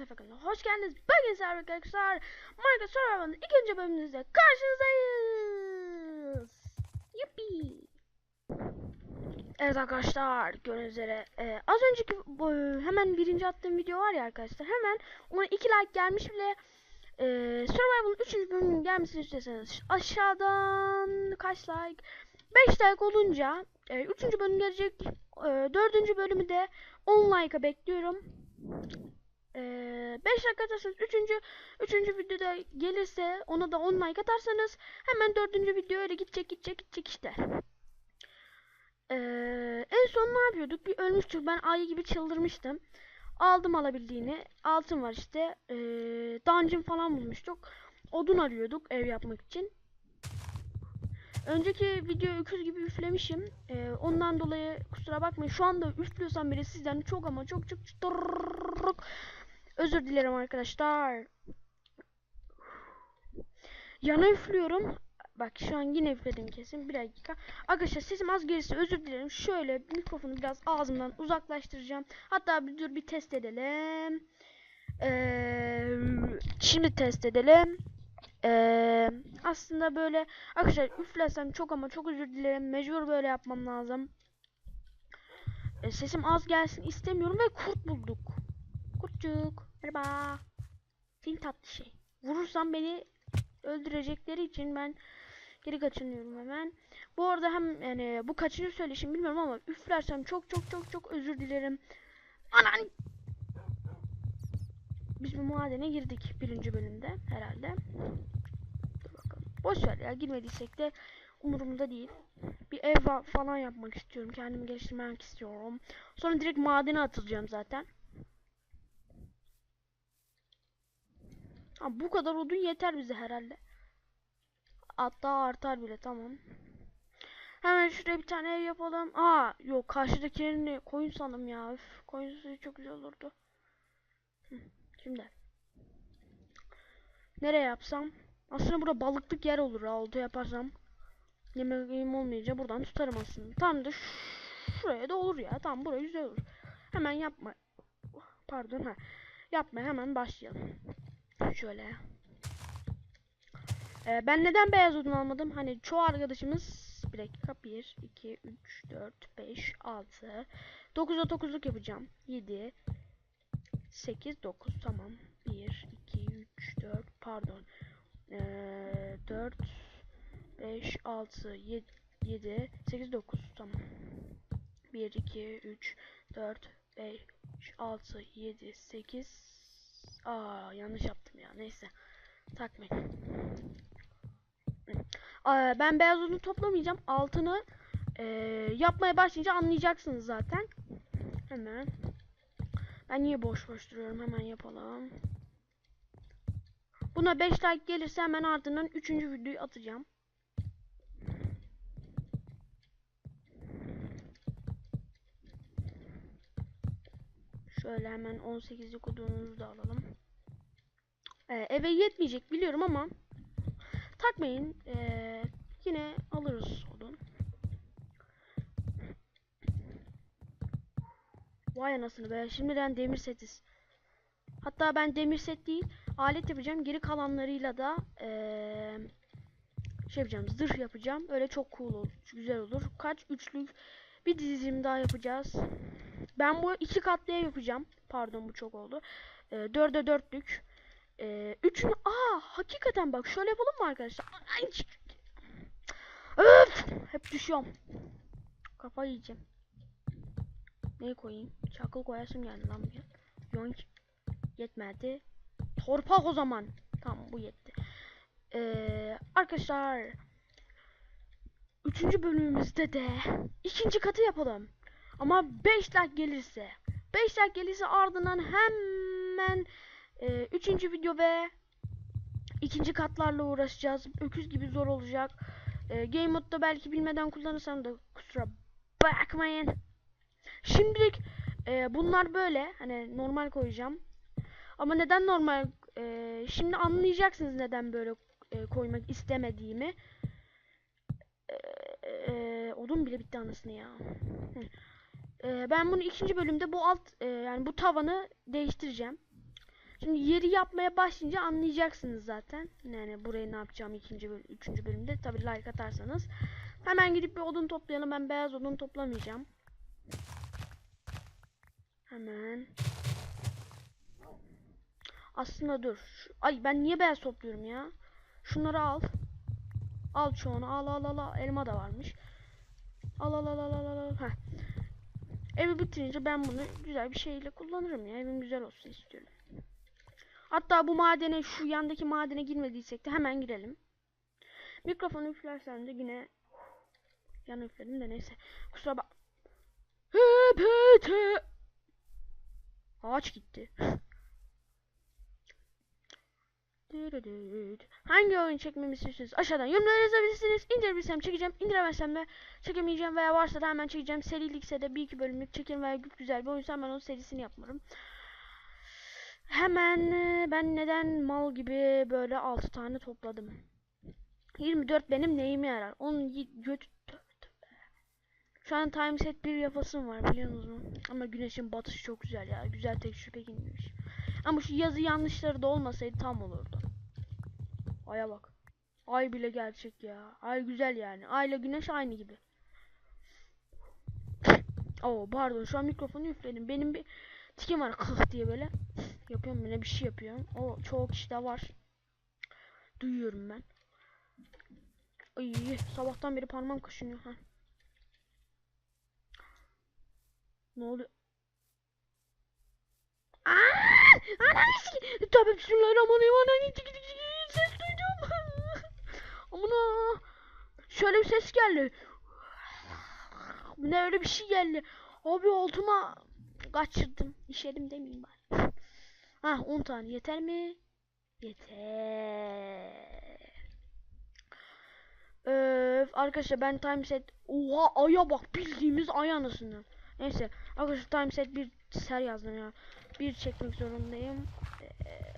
Efekan'a hoş geldiniz. Bugün sizlerle arkadaşlar Minecraft Survival'ın ikinci bölümümüzde karşınızdayız. Yuppi. Evet arkadaşlar gördüğünüz üzere e, az önceki bu, hemen birinci attığım video var ya arkadaşlar hemen ona 2 like gelmiş bile e, Survival'ın 3. bölümünün gelmesini istiyorsanız aşağıdan kaç like 5 like olunca 3. bölüm gelecek e, 4. bölümü de 10 like'a bekliyorum. 5 like atarsanız 3. 3. videoda gelirse ona da 10 like atarsanız hemen 4. video öyle gidecek gidecek gidecek işte. Ee, en son ne yapıyorduk? Bir ölmüştük. Ben ayı gibi çıldırmıştım. Aldım alabildiğini. Altın var işte. Ee, dungeon falan bulmuştuk. Odun arıyorduk ev yapmak için. Önceki video öküz gibi üflemişim. Ee, ondan dolayı kusura bakmayın. Şu anda üflüyorsam bile sizden çok ama çok çok çok özür dilerim arkadaşlar. Yana üflüyorum. Bak şu an yine üfledim kesin. Bir dakika. Arkadaşlar sesim az gelirse özür dilerim. Şöyle mikrofonu biraz ağzımdan uzaklaştıracağım. Hatta bir dur bir test edelim. Ee, şimdi test edelim. Ee, aslında böyle arkadaşlar üflesem çok ama çok özür dilerim. Mecbur böyle yapmam lazım. Ee, sesim az gelsin istemiyorum ve kurt bulduk. Kurtçuk. Merhaba. Fil tatlı şey. Vurursam beni öldürecekleri için ben geri kaçınıyorum hemen. Bu arada hem yani bu kaçıncı söyleşim bilmiyorum ama üflersem çok çok çok çok özür dilerim. Anan. Biz bu madene girdik birinci bölümde herhalde. Dur bakalım. Boş ver ya girmediysek de umurumda değil. Bir ev fa- falan yapmak istiyorum. Kendimi geliştirmek istiyorum. Sonra direkt madene atılacağım zaten. Ha, bu kadar odun yeter bize herhalde. Hatta artar bile tamam. Hemen şuraya bir tane ev yapalım. Aa yok karşıdakilerini koyun sandım ya. Üf, koyun çok güzel olurdu. Şimdi. Nereye yapsam? Aslında burada balıklık yer olur ha yaparsam. Yemeğim olmayınca buradan tutarım aslında. Tam da şuraya da olur ya. Tamam buraya güzel olur. Hemen yapma. Pardon ha. Yapma hemen başlayalım. Şöyle. Ee, ben neden beyaz odun almadım? Hani çoğu arkadaşımız bir dakika 1 2 3 4 5 6 9'a 9'luk yapacağım. 7 8 9 tamam. 1 2 3 4 pardon. Ee, 4 5 6 7 7 8 9 tamam. 1 2 3 4 5 6 7 8 Aa yanlış yaptım ya. Neyse. Takmayın. Ben beyaz odun toplamayacağım. Altını eee, yapmaya başlayınca anlayacaksınız zaten. Hemen. Ben niye boş boş duruyorum? Hemen yapalım. Buna 5 like gelirse hemen ardından 3. videoyu atacağım. Şöyle hemen 18'lik odunumuzu da alalım. Ee, eve yetmeyecek biliyorum ama takmayın. Ee, yine alırız odun. Vay anasını be. Şimdiden demir setiz. Hatta ben demir set değil alet yapacağım. Geri kalanlarıyla da ee, şey yapacağım. Zırh yapacağım. Öyle çok cool olur. Güzel olur. Kaç üçlük bir dizim daha yapacağız. Ben bu iki katlı ev yapacağım. Pardon bu çok oldu. E, dörde dörtlük. E, üçünü... Aa hakikaten bak şöyle yapalım mı arkadaşlar? Ay, Öf! Hep düşüyorum. Kafa yiyeceğim. Neyi koyayım? Çakıl koyasım geldi lan bir. Yonk. Yetmedi. Torpak o zaman. Tamam bu yetti. Ee, arkadaşlar. Üçüncü bölümümüzde de ikinci katı yapalım. Ama 5 like gelirse 5 like gelirse ardından hemen 3. video ve ikinci katlarla uğraşacağız. Öküz gibi zor olacak. E, game modda belki bilmeden kullanırsam da kusura bakmayın. Şimdilik e, bunlar böyle. Hani normal koyacağım. Ama neden normal? E, şimdi anlayacaksınız neden böyle e, koymak istemediğimi. E, e, odun bile bitti anasını ya. Hı. Ee, ben bunu ikinci bölümde bu alt e, yani bu tavanı değiştireceğim. Şimdi yeri yapmaya başlayınca anlayacaksınız zaten. Yani burayı ne yapacağım ikinci bölüm, üçüncü bölümde. Tabi like atarsanız. Hemen gidip bir odun toplayalım. Ben beyaz odun toplamayacağım. Hemen. Aslında dur. Ay ben niye beyaz topluyorum ya? Şunları al. Al çoğunu. Al al al. al. Elma da varmış. Al al al al al al. Heh. Evi bitirince ben bunu güzel bir şeyle kullanırım ya. Evim güzel olsun istiyorum. Hatta bu madene şu yandaki madene girmediysek de hemen girelim. Mikrofonu üflersem de yine yan üfledim de neyse. Kusura bak. Ağaç gitti. Hangi oyun çekmemi istiyorsunuz? Aşağıdan yorumlara yazabilirsiniz. İndirebilirsem çekeceğim. İndiremezsem de çekemeyeceğim veya varsa da hemen çekeceğim. Serilikse de bir iki bölümlük çekerim veya güzel bir oyunsa ben onun serisini yapmarım. Hemen ben neden mal gibi böyle 6 tane topladım. 24 benim neyime yarar? Onun yi- göt Tövbe tövbe. Şu an time set bir yapasım var biliyorsunuz mu? Ama güneşin batışı çok güzel ya. Güzel tek şüphe inmiş. Ama şu yazı yanlışları da olmasaydı tam olurdu. Aya bak. Ay bile gerçek ya. Ay güzel yani. Ay ile güneş aynı gibi. Oo pardon şu an mikrofonu üfledim. Benim bir tikim var kıh diye böyle. Yapıyorum yine bir şey yapıyorum. O çoğu kişide var. Duyuyorum ben. Ay sabahtan beri parmağım kaşınıyor. Ha. Ne oluyor? Aa! Ananı sikeyim. Tövbe bismillahirrahmanirrahim. Ananı tiki. Ses duydum. Amına. Şöyle bir ses geldi. Ne öyle bir şey geldi. Abi altıma kaçırdım. İşedim demeyeyim bari. Ha 10 tane yeter mi? Yeter. Öf, arkadaşlar ben time set oha aya bak bildiğimiz ay anasını. Neyse arkadaşlar time set bir ser yazdım ya. Bir çekmek zorundayım. Ee,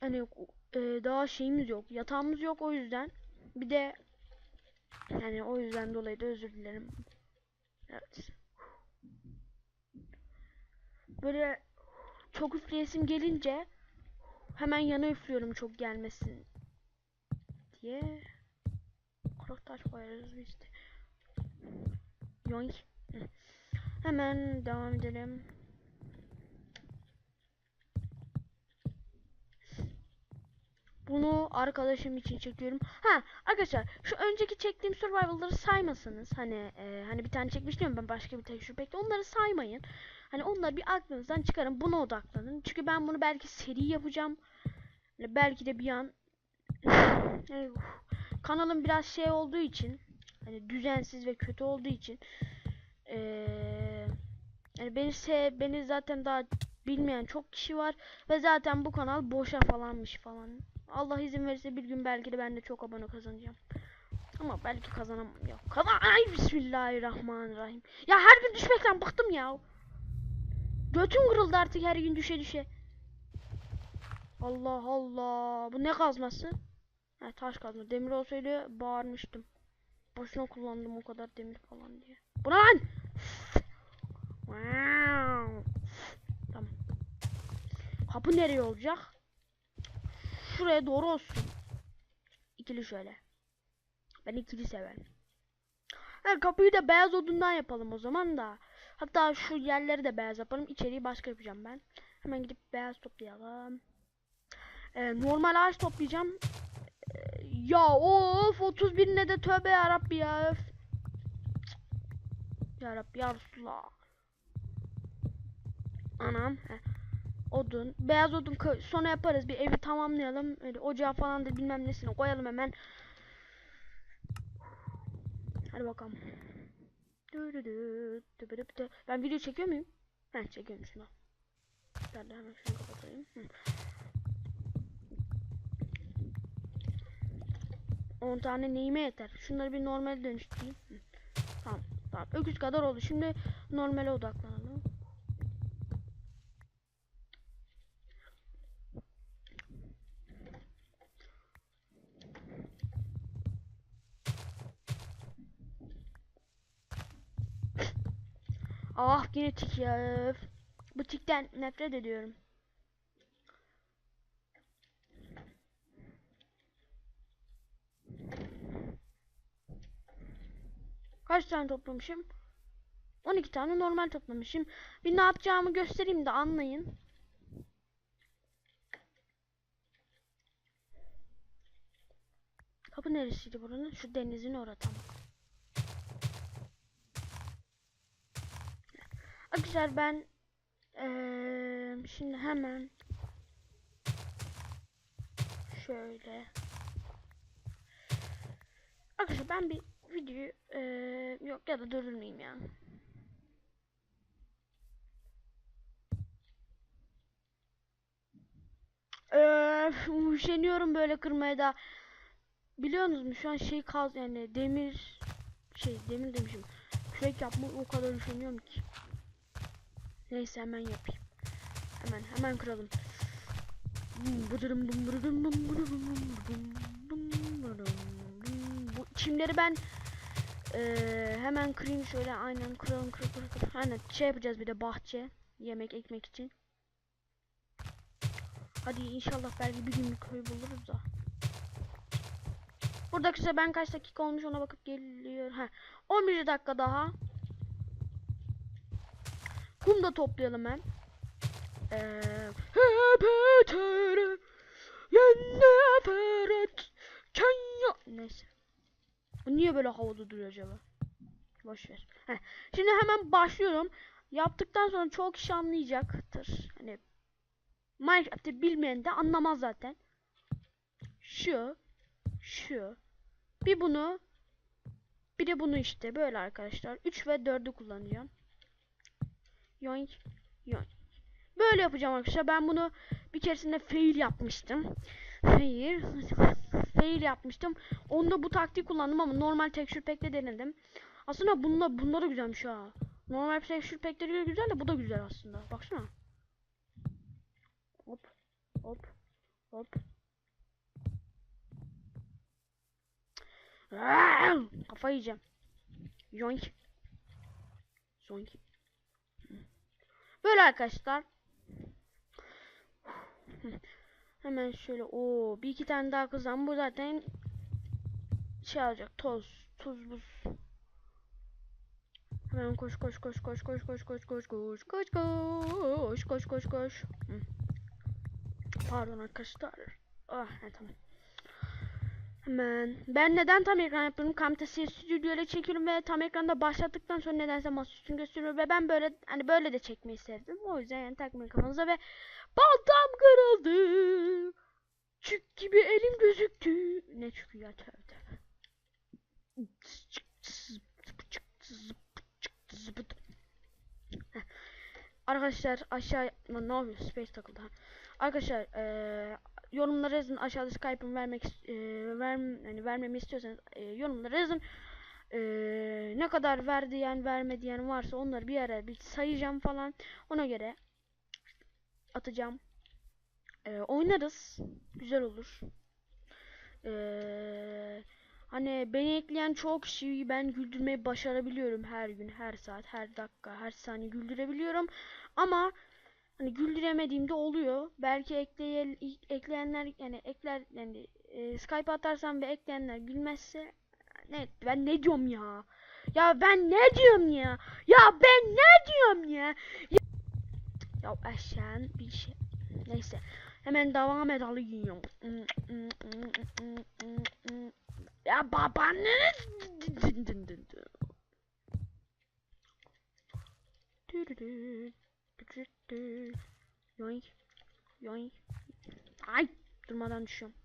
hani e, daha şeyimiz yok. Yatağımız yok o yüzden. Bir de yani o yüzden dolayı da özür dilerim. Evet. Böyle çok üfleyesim gelince hemen yana üflüyorum çok gelmesin diye. Kırık taş koyarız biz de. Yoink. Hemen devam edelim. Bunu arkadaşım için çekiyorum. Ha arkadaşlar şu önceki çektiğim survival'ları saymasanız hani e, hani bir tane çekmiştim ben başka bir tecrübekte onları saymayın. Hani onları bir aklınızdan çıkarın buna odaklanın. Çünkü ben bunu belki seri yapacağım. Hani belki de bir an yani, uf, kanalım biraz şey olduğu için hani düzensiz ve kötü olduğu için eee yani beni sev, beni zaten daha bilmeyen çok kişi var ve zaten bu kanal boşa falanmış falan. Allah izin verirse bir gün belki de ben de çok abone kazanacağım. Ama belki kazanamam ya. Kazan ay bismillahirrahmanirrahim. Ya her gün düşmekten bıktım ya. Götüm kırıldı artık her gün düşe düşe. Allah Allah. Bu ne kazması? Ha, taş kazma. Demir olsaydı bağırmıştım. Boşuna kullandım o kadar demir falan diye. Bu lan? Tamam. Kapı nereye olacak? Şuraya doğru olsun. İkili şöyle. Ben ikili severim. Ha, kapıyı da beyaz odundan yapalım o zaman da. Hatta şu yerleri de beyaz yapalım. İçeriği başka yapacağım ben. Hemen gidip beyaz toplayalım. Ee, normal ağaç toplayacağım. Ee, ya of 31 ne de tövbe yarabbi ya. Öf. Ya Rabbi ya Resulallah. Anam. Heh. Odun. Beyaz odun sonra yaparız. Bir evi tamamlayalım. Öyle ocağı falan da bilmem nesini koyalım hemen. Hadi bakalım. Ben video çekiyor muyum? Heh çekiyorum şunu. Ben de hemen şunu kapatayım. Hı. 10 tane neyime yeter? Şunları bir normale dönüştüreyim. Hı. Tamam. Tamam. Öküz kadar oldu. Şimdi normale odaklanalım. Ah yine tik ya. öf. Butikten nefret ediyorum. Kaç tane toplamışım? 12 tane normal toplamışım. Bir ne yapacağımı göstereyim de anlayın. Kapı neresiydi buranın? Şu denizin orada tam. Arkadaşlar ben eee, şimdi hemen şöyle Arkadaşlar ben bir videoyu eee, yok ya da durdurmayayım ya. Eee, üşeniyorum böyle kırmaya da. Biliyorsunuz mu şu an şey kaz yani demir şey demir demişim. Kürek yapmak o kadar üşeniyorum ki. Neyse hemen yapayım. Hemen hemen kıralım. Bu çimleri ben eee, hemen kırayım şöyle aynen kıralım kıralım kıralım. Aynen şey yapacağız bir de bahçe yemek ekmek için. Hadi inşallah belki bir gün bir köy buluruz da. Burada kısa ben kaç dakika olmuş ona bakıp geliyor. Ha. 11 dakika daha. Kum da toplayalım hem. Ee, Neyse. Niye böyle havada duruyor acaba? Boş ver. Heh. Şimdi hemen başlıyorum. Yaptıktan sonra çok kişi anlayacaktır. Hani Minecraft'ı bilmeyen de anlamaz zaten. Şu, şu, bir bunu, bir de bunu işte böyle arkadaşlar. 3 ve 4'ü kullanacağım. Yoink, yoink. Böyle yapacağım arkadaşlar. Ben bunu bir keresinde fail yapmıştım. Fail, fail yapmıştım. Onda bu taktiği kullandım ama normal texture pack'te denedim. Aslında bunlar bunlar da güzelmiş ha. Normal texture pack'leri de güzel de bu da güzel aslında. Baksana. Hop. Hop. Hop. Kafa yiyeceğim. Yoink. Zoink. Böyle arkadaşlar. Hemen şöyle o bir iki tane daha kızan bu zaten şey alacak toz tuz buz. Hemen koş koş koş koş koş koş koş koş koş koş koş koş koş koş. Pardon arkadaşlar. Ah tamam. Hemen. Ben neden tam ekran yapıyorum? Camtasia Studio çekiyorum ve tam ekranda başlattıktan sonra nedense masaüstünü gösteriyor ve ben böyle hani böyle de çekmeyi sevdim. O yüzden yani takmayın kafanıza ve baltam kırıldı. Çük gibi elim gözüktü. Ne çükü ya tövbe. Arkadaşlar aşağı ne yapıyor? Space takıldı. Arkadaşlar eee yorumlara yazın aşağıda Skype'ımı vermek eee ver yani vermemi istiyorsanız eee, yorumlara yazın. Eee, ne kadar ver diyen verme diyen varsa onları bir ara bir sayacağım falan. Ona göre atacağım. Eee, oynarız. Güzel olur. Eee hani beni ekleyen çok kişiyi ben güldürmeyi başarabiliyorum her gün, her saat, her dakika, her saniye güldürebiliyorum. Ama hani güldüremediğimde oluyor. Belki ekleye, ekleyenler yani ekler yani e, Skype atarsam ve ekleyenler gülmezse ne ben ne diyorum ya? Ya ben ne diyorum ya? Ya ben ne diyorum ya? Ya, ya aşağı bir şey. Neyse. Hemen devam edelim. Ya babanız. Yoink. Yoink. Ay. Durmadan düşüyorum.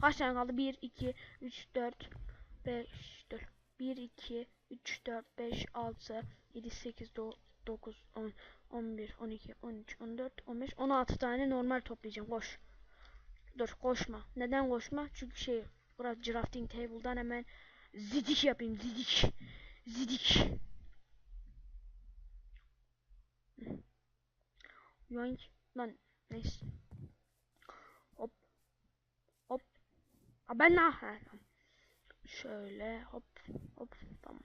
Kaç tane kaldı? 1, 2, 3, 4, 5, 4. 1, 2, 3, 4, 5, 6, 7, 8, 9, 10, 11, 12, 13, 14, 15, 16 tane normal toplayacağım. Koş. Dur koşma. Neden koşma? Çünkü şey burası drafting table'dan hemen zidik yapayım. Zidik. Zidik. Yoink. Lan neyse. Hop. Hop. Ha ben ne? Ha, tamam. Şöyle hop hop tamam.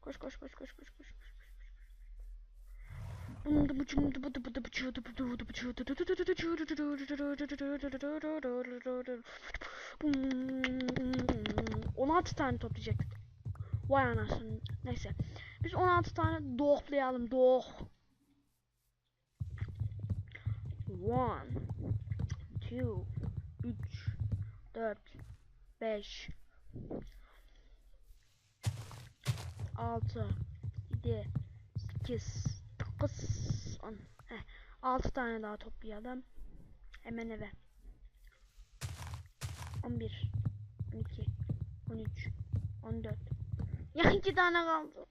Koş koş koş koş koş koş. ...16 tane toplayacaktık. Vay anasını. Neyse. Biz 16 tane dohlayalım. Doh. One, two, üç, dört, beş, altı, yedi, sekiz, dokuz, on. Heh, altı tane daha toplayalım. Hemen eve. On bir, on iki, on üç, on dört. Ya iki tane kaldı.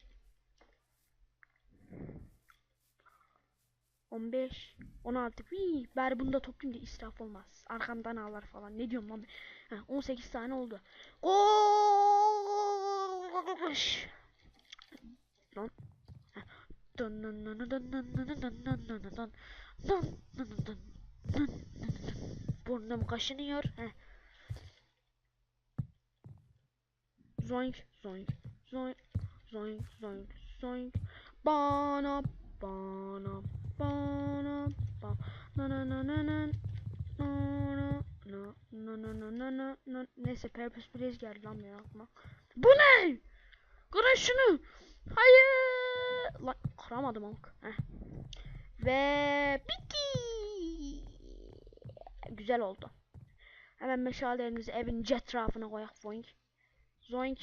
15 16 Hii, bari bunu da toplayayım da israf olmaz. Arkamdan ağlar falan. Ne diyorum lan? Heh, 18 tane oldu. Koş. Lan. Dın dın dın dın dın dın dın. Burnum kaşınıyor. Heh. Zoink zoink zoink zoink zoink zoink. Bana bana Neyse Purpose Blaze geldi lan benim aklıma. Bu ne? Kırın şunu. Hayır. Lan kıramadım amk. Ve bitti. Güzel oldu. Hemen meşalelerimizi evin etrafına koyak zoink. Zoink.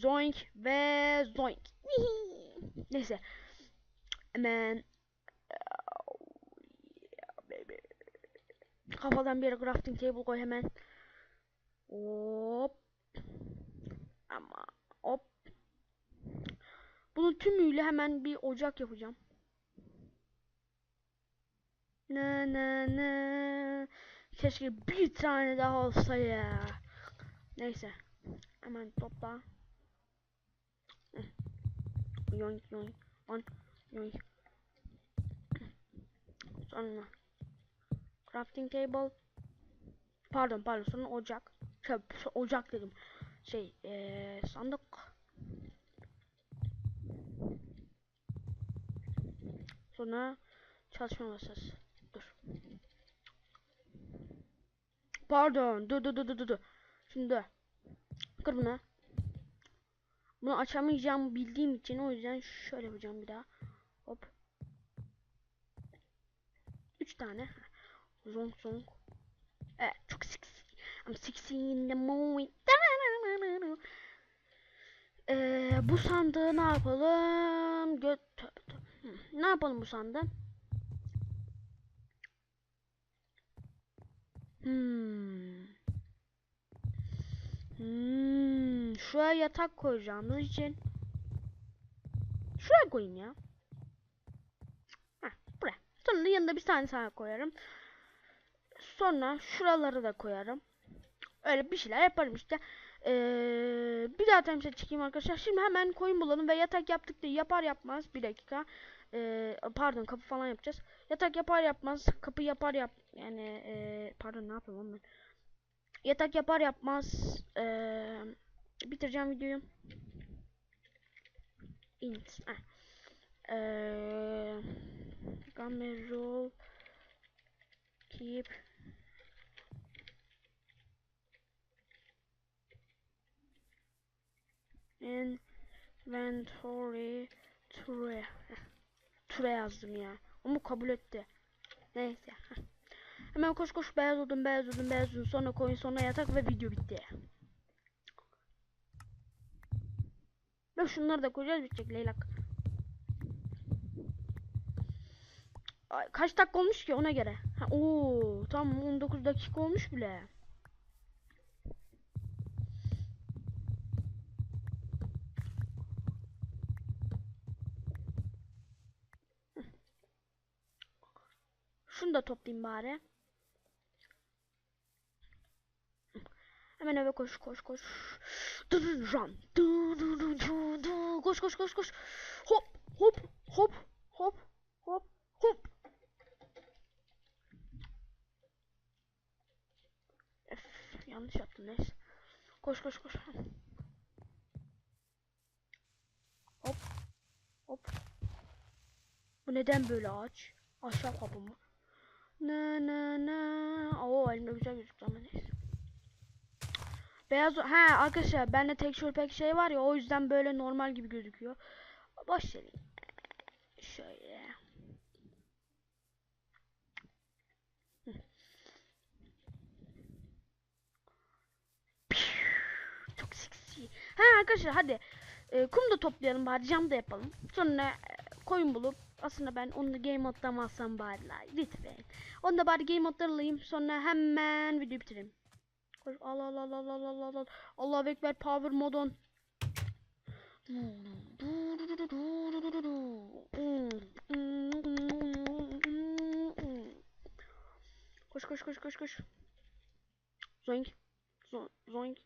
Zoink ve zoink. Neyse. Hemen kafadan bir crafting table koy hemen. Hop. Ama hop. Bunun tümüyle hemen bir ocak yapacağım. Ne ne ne. Keşke bir tane daha olsa ya. Neyse. Hemen topla. Yoink yoink. On. Yoink. Sonra. Crafting table. Pardon pardon sonra ocak. Şey, ocak dedim. Şey ee, sandık. Sonra çalışma masası. Dur. Pardon. Dur dur dur dur dur. Şimdi kır bunu. Bunu açamayacağımı bildiğim için o yüzden şöyle yapacağım bir daha. Hop. Üç tane. Zonk zonk. Evet çok sexy. I'm sexy in the morning. Ee, bu sandığı ne yapalım? Göt Ne yapalım bu sandığı? Hmm. Hmm. Şuraya yatak koyacağımız için şuraya koyayım ya. Heh, buraya. Sonra da yanında bir tane daha koyarım. Sonra şuraları da koyarım. Öyle bir şeyler yaparım işte. Ee, bir daha temsil çekeyim arkadaşlar. Şimdi hemen koyun bulalım ve yatak yaptık diye yapar yapmaz. Bir dakika. Ee, pardon kapı falan yapacağız. Yatak yapar yapmaz. Kapı yapar yap. Yani ee, pardon ne yapıyorum ben. Yatak yapar yapmaz. Ee, bitireceğim videoyu. Int. Ee, Gamer roll. Keep. Inventory Ture. Ture yazdım ya. Onu kabul etti. Neyse. Hemen koş koş beyaz odun beyaz odun beyaz odun sonra koyun sonra yatak ve video bitti. Ve şunları da koyacağız bitecek leylak. Ay, kaç dakika olmuş ki ona göre. Ha, oo, tam 19 dakika olmuş bile. Şunu da toplayayım bari. Hemen eve koş koş koş. Run. Koş koş koş koş. Hop hop hop hop hop hop. Öf, yanlış yaptım neyse. Koş koş koş. Hop. Hop. Bu neden böyle ağaç? Ahşap kapı mı? Na na na. Oo elimde güzel gözüktü ama neyse. Beyaz ha arkadaşlar bende texture pack şey var ya o yüzden böyle normal gibi gözüküyor. Boş verin. Şöyle. Çok seksi. Ha arkadaşlar hadi. E, kum da toplayalım bari cam da yapalım. Sonra e, koyun bulup aslında ben onu game moddan alsam bari la. Lütfen. Onu da bari game moddan alayım. Sonra hemen video bitireyim. Koş. Allah Allah Allah Allah Allah Allah. Allah bekler power modon. Koş koş koş koş koş. Zoink. Zoink.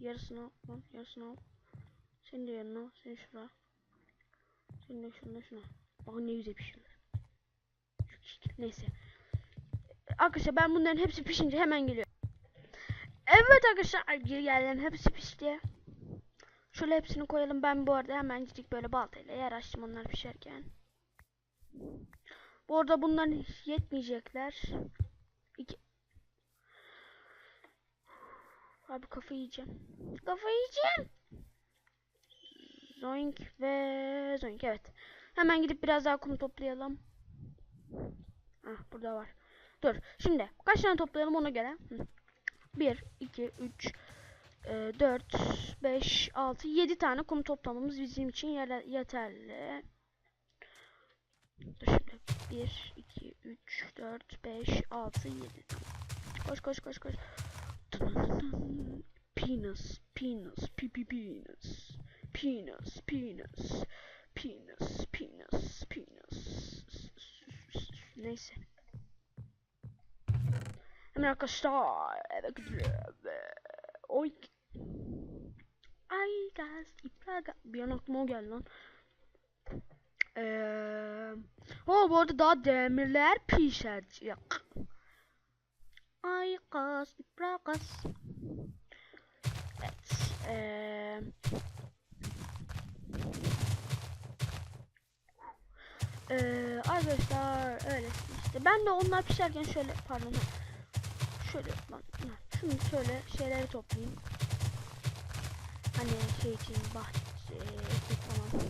Yarısını al. Yarısını al. Senin de yanına. Senin şuraya de şuna şuna. Bak ne güzel şükür. Neyse. Arkadaşlar ben bunların hepsi pişince hemen geliyorum. Evet arkadaşlar geldim. Hepsi pişti. Şöyle hepsini koyalım. Ben bu arada hemencik böyle baltayla yer açtım onlar pişerken. Bu arada bunların yetmeyecekler. İki... Abi kafayı yiyeceğim. Kafayı yiyeceğim. Zoink ve zoink evet. Hemen gidip biraz daha kum toplayalım. Ah burada var. Dur şimdi kaç tane toplayalım ona göre. Hı. 1, 2, 3, 4, 5, 6, 7 tane kum toplamamız bizim için yeterli. Dur şimdi 1, 2, 3, 4, 5, 6, 7. Koş koş koş koş. Penis, penis, pi pi penis. Penis, penis, penis, penis, penis. Neyse. Hemen arkadaşlar eve. Oy. Ay gaz ipraga. Bir an aklıma o geldi lan. Eee. O bu arada daha demirler pişecek. Ay gaz ipragas. Evet. Eee. Eee arkadaşlar öyle işte. Ben de onlar pişerken şöyle pardon. Şöyle ha, Şunu şöyle şeyleri toplayayım. Hani şey için bahçe ekmek falan.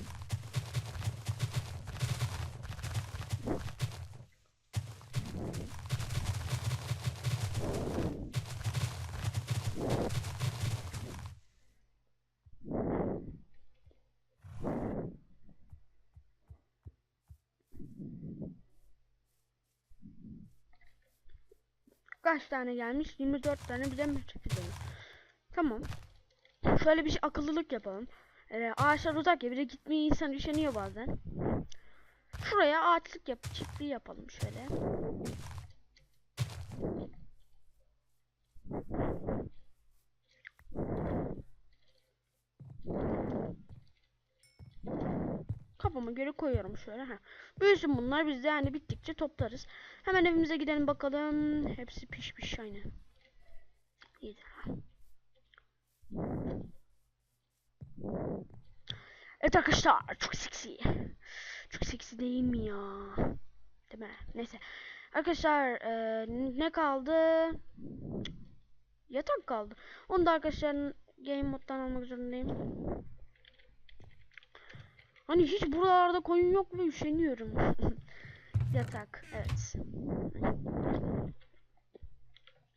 Kaç tane gelmiş? 24 tane bize mi çekildi? Tamam. Şöyle bir şey akıllılık yapalım. Ee, ağaçlar uzak ya bir de gitmeye insan üşeniyor bazen. Şuraya ağaçlık yap çiftliği yapalım şöyle. Kafama göre koyuyorum şöyle. Ha. Büyüsün bunlar biz de yani bittikçe toplarız. Hemen evimize gidelim bakalım. Hepsi pişmiş aynen. İyi. Evet arkadaşlar çok seksi. Çok seksi değil mi ya? Değil mi? Neyse. Arkadaşlar e, ne kaldı? Yatak kaldı. Onu da arkadaşlar game moddan almak zorundayım. Hani hiç buralarda koyun yok mu üşeniyorum. Yatak evet.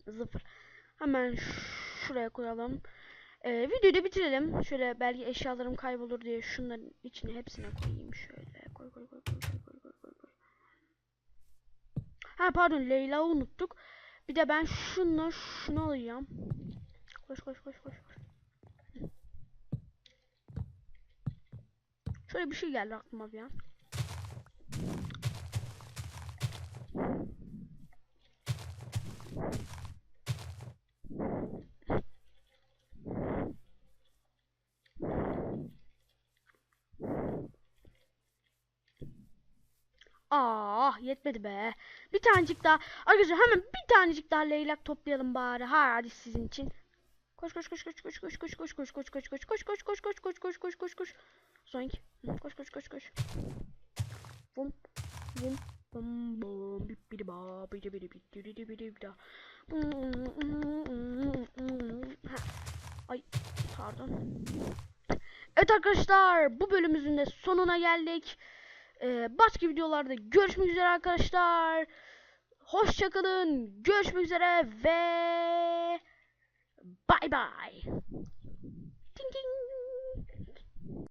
Zıfır. Hemen şuraya koyalım. Ee, videoyu da bitirelim. Şöyle belki eşyalarım kaybolur diye şunların içine hepsine koyayım şöyle. Koy koy koy koy koy koy koy koy. Ha pardon Leyla'yı unuttuk. Bir de ben şunla şunu alacağım. Koş koş koş koş. Şöyle bir şey geldi aklıma bir an. Ah yetmedi be. Bir tanecik daha. Arkadaşlar hemen bir tanecik daha leylak toplayalım bari. Hadi sizin için. Koş koş koş koş koş koş koş koş koş koş koş koş koş koş koş koş koş koş koş koş Zoink. Koş koş koş koş. Bum bum bum bum bip bidi ba bidi bidi bidi bidi bidi. Ha. Ay pardon. Evet arkadaşlar bu bölümümüzün de sonuna geldik. Ee, başka videolarda görüşmek üzere arkadaşlar. Hoşçakalın. Görüşmek üzere ve bay bay. Ding ding.